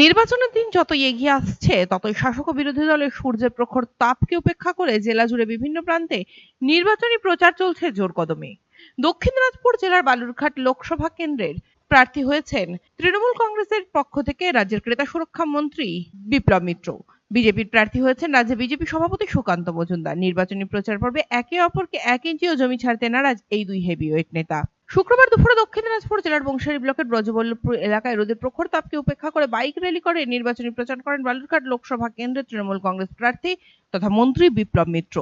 নির্বাচনের দিন যতই এগিয়ে আসছে, ততই শাসক বিরোধী দলের সূর্যের প্রখর তাপকে উপেক্ষা করে জেলা জুড়ে বিভিন্ন প্রান্তে নির্বাচনী প্রচার চলছে জোর কদমে। দক্ষিণ দিনাজপুর জেলার বালুরঘাট লোকসভা কেন্দ্রের প্রার্থী হয়েছেন তৃণমূল কংগ্রেসের পক্ষ থেকে রাজ্যের ক্রেতা সুরক্ষা মন্ত্রী বিপ্লব মিত্র। বিজেপির প্রার্থী হয়েছেন রাজ্যে বিজেপি সভাপতি সুকান্ত মজুমদার। নির্বাচনী প্রচার পর্বে একে অপরকে এক ইঞ্চিও জমি ছাড়তে নারাজ এই দুই হেভিওয়েট নেতা। শুক্রবার দুপুরে দক্ষিণ দিনাজপুর জেলার বংশারী ব্লকের ব্রজবল্লভপুর এলাকায় রোদের প্রখর তাপকে উপেক্ষা করে বাইক র্যালি করে নির্বাচনী প্রচার করেন বালুরঘাট লোকসভা কেন্দ্রের তৃণমূল কংগ্রেস প্রার্থী তথা মন্ত্রী বিপ্লব মিত্র।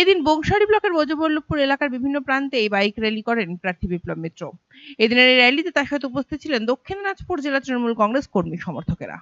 এদিন বংশারী ব্লকের মজবল্লভপুর এলাকার বিভিন্ন প্রান্তে এই বাইক র্যালি করেন প্রার্থী বিপ্লব মিত্র। এদিনের এই র্যালিতে তার সাথে উপস্থিত ছিলেন দক্ষিণ দিনাজপুর জেলা তৃণমূল কংগ্রেস কর্মী সমর্থকেরা।